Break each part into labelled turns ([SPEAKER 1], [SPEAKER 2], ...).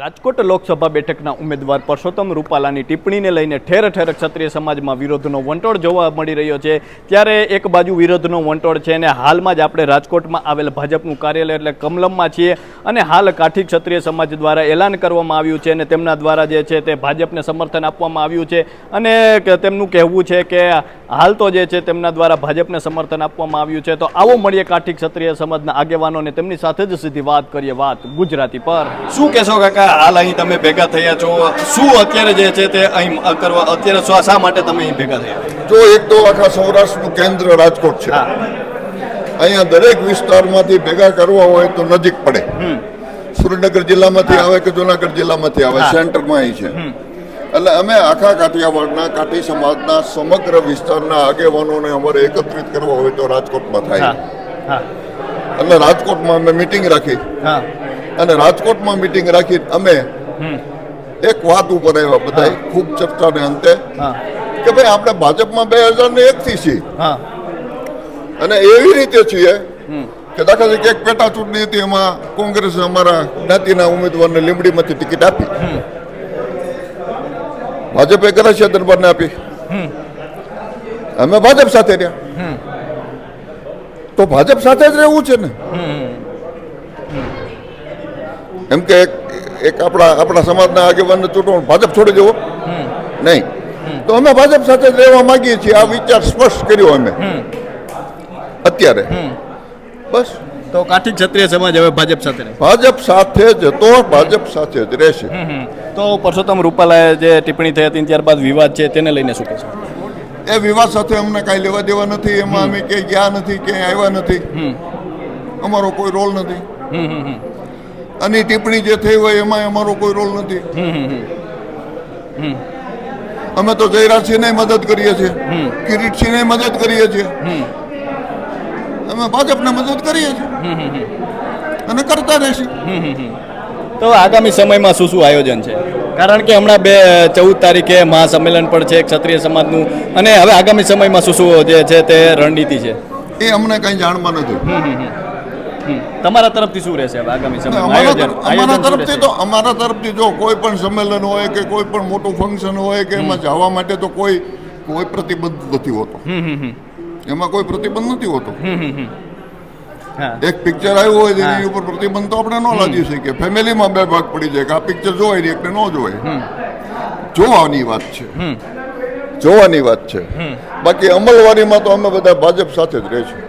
[SPEAKER 1] રાજકોટ લોકસભા બેઠકના ઉમેદવાર પરસોત્તમ રૂપાલાની ટિપ્પણીને લઈને ઠેર ઠેર ક્ષત્રિય સમાજમાં વિરોધનો વંટોળ જોવા મળી રહ્યો છે. ત્યારે એક બાજુ વિરોધનો વંટોળ છે અને હાલમાં જ આપણે રાજકોટમાં આવેલ ભાજપનું કાર્યાલય એટલે કમલમમાં છીએ અને હાલ કાઠી ક્ષત્રિય સમાજ દ્વારા એલાન કરવામાં આવ્યું છે અને તેમના દ્વારા જે છે તે ભાજપને સમર્થન આપવામાં આવ્યું છે. અને તેમનું કહેવું છે કે હાલ તો જે છે તેમના દ્વારા ભાજપને સમર્થન આપવામાં આવ્યું છે. તો આવો મળીએ કાઠી ક્ષત્રિય સમાજના આગેવાનોને તેમની સાથે જ સીધી વાત કરીએ વાત ગુજરાતી પર. શું કહેશો કાકા? હાલ અહીં તમે ભેગા થયા છો. શું અત્યારે જે છે તે અહીં કરવા અત્યારે શા- માટે તમે અહીં ભેગા થયા?
[SPEAKER 2] જો એક તો આખા સૌરાષ્ટ્રનું કેન્દ્ર રાજકોટ છે. અહીંયા દરેક વિસ્તારમાંથી ભેગા કરવા હોય તો નજીક પડે. સુરેન્દ્રનગર જિલ્લામાંથી આવે કે જુનાગઢ જિલ્લામાંથી આવે સેન્ટરમાં અહીં છે. એટલે અમે આખા કાઠિયાવાડના કાઠી સમાજના સમગ્ર વિસ્તારના આગેવાનોને અમારે એકત્રિત કરવા હોય તો રાજકોટમાં થાય. એટલે રાજકોટમાં અમે મિટિંગ રાખી. અને રાજકોટમાં મિટિંગ રાખી અમે. એક વાત ઉપર આવ્યા બધા ખૂબ ચર્ચાને અંતે.
[SPEAKER 1] હા.
[SPEAKER 2] કે ભાઈ આપણે ભાજપમાં બે હજાર ને એકથી છીએ.
[SPEAKER 1] હા.
[SPEAKER 2] અને એવી રીતે છીએ કે દાખલા તરીકે એક પેટા ચૂંટણી હતી એમાં કોંગ્રેસે અમારા જ્ઞાતિના ઉમેદવારને લીંબડીમાંથી ટિકિટ આપી. ભાજપે કદાચ દરબારને આપી. અમે ભાજપ સાથે રહ્યા. તો ભાજપ સાથે જ રહેવું છે ને? એમ કે એક આપણા આપણા સમાજના આગેવાનને ચૂંટવું ભાજપ છોડી દેવો? નહીં. તો અમે ભાજપ સાથે રહેવા માંગીએ છીએ. આ વિચાર સ્પષ્ટ કર્યો અમે. અત્યારે. બસ.
[SPEAKER 1] તો કાઠી ક્ષત્રિય સમાજ હવે ભાજપ સાથે
[SPEAKER 2] ભાજપ સાથે જ તો ભાજપ સાથે જ રહેશે.
[SPEAKER 1] તો પરસોત્તમ રૂપાલાએ જે ટિપ્પણી થઈ હતી ત્યારબાદ વિવાદ છે તેને લઈને શું કહેશો?
[SPEAKER 2] એ વિવાદ સાથે અમને કાંઈ લેવા દેવા નથી. એમાં અમે ક્યાંય ગયા નથી ક્યાંય આવ્યા નથી. અમારો કોઈ રોલ નથી. અને ટિપ્પણી જે થઈ હોય એમાં અમારો કોઈ રોલ નથી. અમે તો જયરાજસિંહને મદદ કરીએ છીએ. કિરીટસિંહને મદદ કરીએ છીએ. અમે ભાજપને મદદ કરીએ છીએ. અને કરતા રહેશું.
[SPEAKER 1] તો આગામી સમયમાં શું શું આયોજન છે? કારણ કે હમણાં બે ચૌદ તારીખે મહાસંમેલન પણ છે ક્ષત્રિય સમાજનું. અને હવે આગામી સમયમાં શું શું જે છે તે રણનીતિ છે?
[SPEAKER 2] એ અમને કઈ જાણવા નથી.
[SPEAKER 1] તમારા તરફથી શું રહેશે આગામી સમયમાં?
[SPEAKER 2] અમારા તરફથી તો અમારા તરફથી જો કોઈ પણ સંમેલન હોય કે કોઈ પણ મોટું ફંક્શન હોય કે એમાં જવા માટે તો કોઈ કોઈ પ્રતિબંધ નથી હોતો. એમાં કોઈ પ્રતિબંધ નથી હોતો. એક પિક્ચર આવ્યું હોય એની ઉપર પ્રતિબંધ તો આપણે ન લાદી શકીએ. ફેમિલીમાં બે ભાગ પડી જાય કે આ પિક્ચર જોવાય ને એકને ન જોવાય. જોવાની વાત છે. જોવાની વાત છે. બાકી અમલવારીમાં તો અમે બધા ભાજપ સાથે જ રહીશું.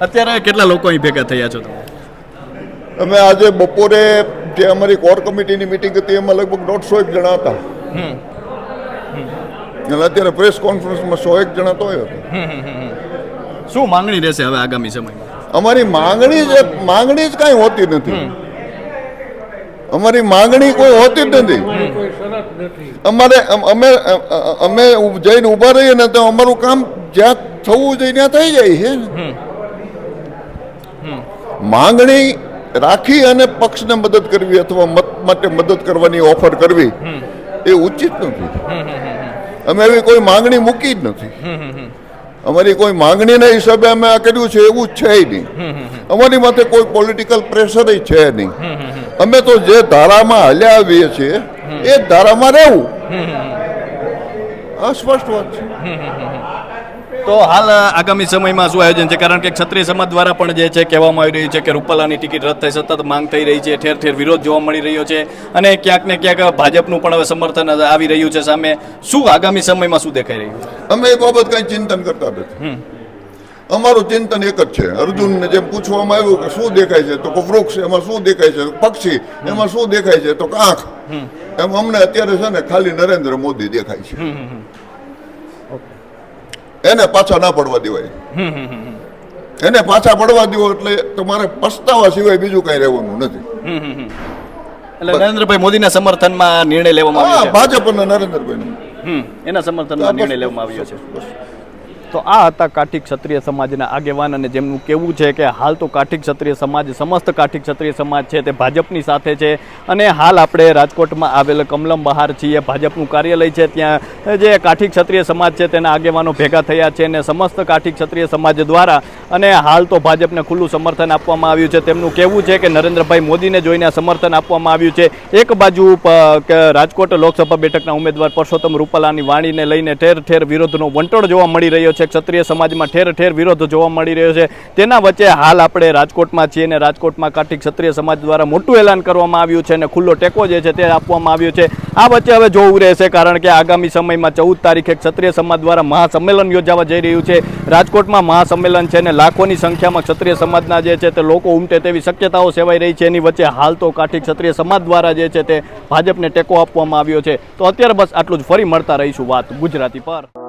[SPEAKER 1] અત્યારે કેટલા લોકો અહીં ભેગા થયા છો તમે?
[SPEAKER 2] અમે આજે બપોરે જે અમારી કોર કમિટીની મિટિંગ હતી એમાં લગભગ દોઢસો એક જણા હતા.
[SPEAKER 1] હમ.
[SPEAKER 2] અત્યારે પ્રેસ કોન્ફરન્સમાં સો એક જણા તો હતા.
[SPEAKER 1] શું માંગણી રહેશે હવે આગામી સમયમાં?
[SPEAKER 2] અમારી માંગણી જ માંગણી જ કાંઈ હોતી નથી. અમારી માંગણી કોઈ હોતી જ નથી. અમારે અમે અમે જઈને ઊભા રહીએ ને તો અમારું કામ જ્યાં થવું જોઈએ ત્યાં થઈ જાય છે. માંગણી રાખી અને પક્ષને મદદ કરવી અથવા મત માટે મદદ કરવાની ઓફર કરવી એ ઉચિત નથી. અમે એવી કોઈ માંગણી મૂકી જ નથી. અમારી કોઈ માંગણીના હિસાબે અમે આ કર્યું છે એવું જ છે નહીં. અમારી માથે કોઈ પોલિટિકલ પ્રેશર છે નહીં. અમે તો જે ધારામાં હાલ્યા આવીએ છીએ એ ધારામાં રહેવું. આ સ્પષ્ટ વાત છે.
[SPEAKER 1] તો હાલ આગામી સમયમાં શું આયોજન છે? કારણ કે ક્ષત્રિય સમાજ દ્વારા પણ જે છે કહેવામાં આવી રહ્યું છે કે રૂપાલાની ટિકિટ રદ થઈ સતત માંગ થઈ રહી છે ઠેર ઠેર વિરોધ જોવા મળી રહ્યો છે અને ક્યાંક ને ક્યાંક ભાજપનું પણ હવે સમર્થન આવી રહ્યું છે સામે. શું આગામી સમયમાં શું દેખાઈ રહ્યું?
[SPEAKER 2] અમે એ બાબત કઈ ચિંતન કરતા નથી. અમારું ચિંતન એક જ છે. અર્જુનને જેમ પૂછવામાં આવ્યું કે શું દેખાય છે તો કે વૃક્ષ એમાં શું દેખાય છે પક્ષી એમાં શું દેખાય છે તો આંખ એમ અમને અત્યારે છે ને ખાલી નરેન્દ્ર મોદી દેખાય છે. એને પાછા ના પડવા દેવાય. એને પાછા પડવા દેવો એટલે તમારે પસ્તાવા સિવાય બીજું કઈ રહેવાનું નથી.
[SPEAKER 1] એટલે નરેન્દ્રભાઈ મોદીના સમર્થનમાં નિર્ણય લેવામાં આવ્યો છે.
[SPEAKER 2] ભાજપ અને નરેન્દ્રભાઈ
[SPEAKER 1] હમ, એના સમર્થનમાં નિર્ણય લેવામાં આવ્યો છે. તો આ હતા કાઠી ક્ષત્રિય સમાજના આગેવાન અને જેમનું કહેવું છે કે હાલ તો કાઠી ક્ષત્રિય સમાજ સમસ્ત કાઠી ક્ષત્રિય સમાજ છે તે ભાજપની સાથે છે અને હાલ આપણે રાજકોટમાં આવેલ કમલમ બહાર છીએ. ભાજપનું કાર્યાલય છે ત્યાં જે કાઠી ક્ષત્રિય સમાજ છે તેના આગેવાનો ભેગા થયા છે અને સમસ્ત કાઠી ક્ષત્રિય સમાજ દ્વારા અને હાલ તો ભાજપને ખુલ્લું સમર્થન આપવામાં આવ્યું છે. તેમનું કહેવું છે કે નરેન્દ્રભાઈ મોદીને જોઈને સમર્થન આપવામાં આવ્યું છે. એક બાજુ રાજકોટ લોકસભા બેઠકના ઉમેદવાર પરસોત્તમ રૂપાલાની વાણીને લઈને ઠેર ઠેર વિરોધનો વંટોળ જોવા મળી રહ્યો છે. ક્ષત્રિય સમાજમાં ઠેર ઠેર વિરોધ જોવા મળી રહ્યો છે. તેના વચ્ચે હાલ આપણે રાજકોટમાં છીએ અને રાજકોટમાં કાઠી ક્ષત્રિય સમાજ દ્વારા મોટું એલાન કરવામાં આવ્યું છે અને ખુલ્લો ટેકો જે છે તે આપવામાં આવ્યો છે. આ વચ્ચે હવે જોવું રહેશે, કારણ કે આગામી સમયમાં ચૌદ તારીખે ક્ષત્રિય સમાજ દ્વારા મહાસંમેલન યોજાવા જઈ રહ્યું છે. રાજકોટમાં મહાસંમેલન છે અને લાખોની સંખ્યામાં ક્ષત્રિય સમાજના જે છે તે લોકો ઉમટે તેવી શક્યતાઓ સેવાઈ રહી છે. એની વચ્ચે હાલ તો કાઠી ક્ષત્રિય સમાજ દ્વારા જે છે તે ભાજપને ટેકો આપવામાં આવ્યો છે. તો અત્યારે બસ આટલું જ. ફરી મળતા રહીશું વાત ગુજરાતી પર.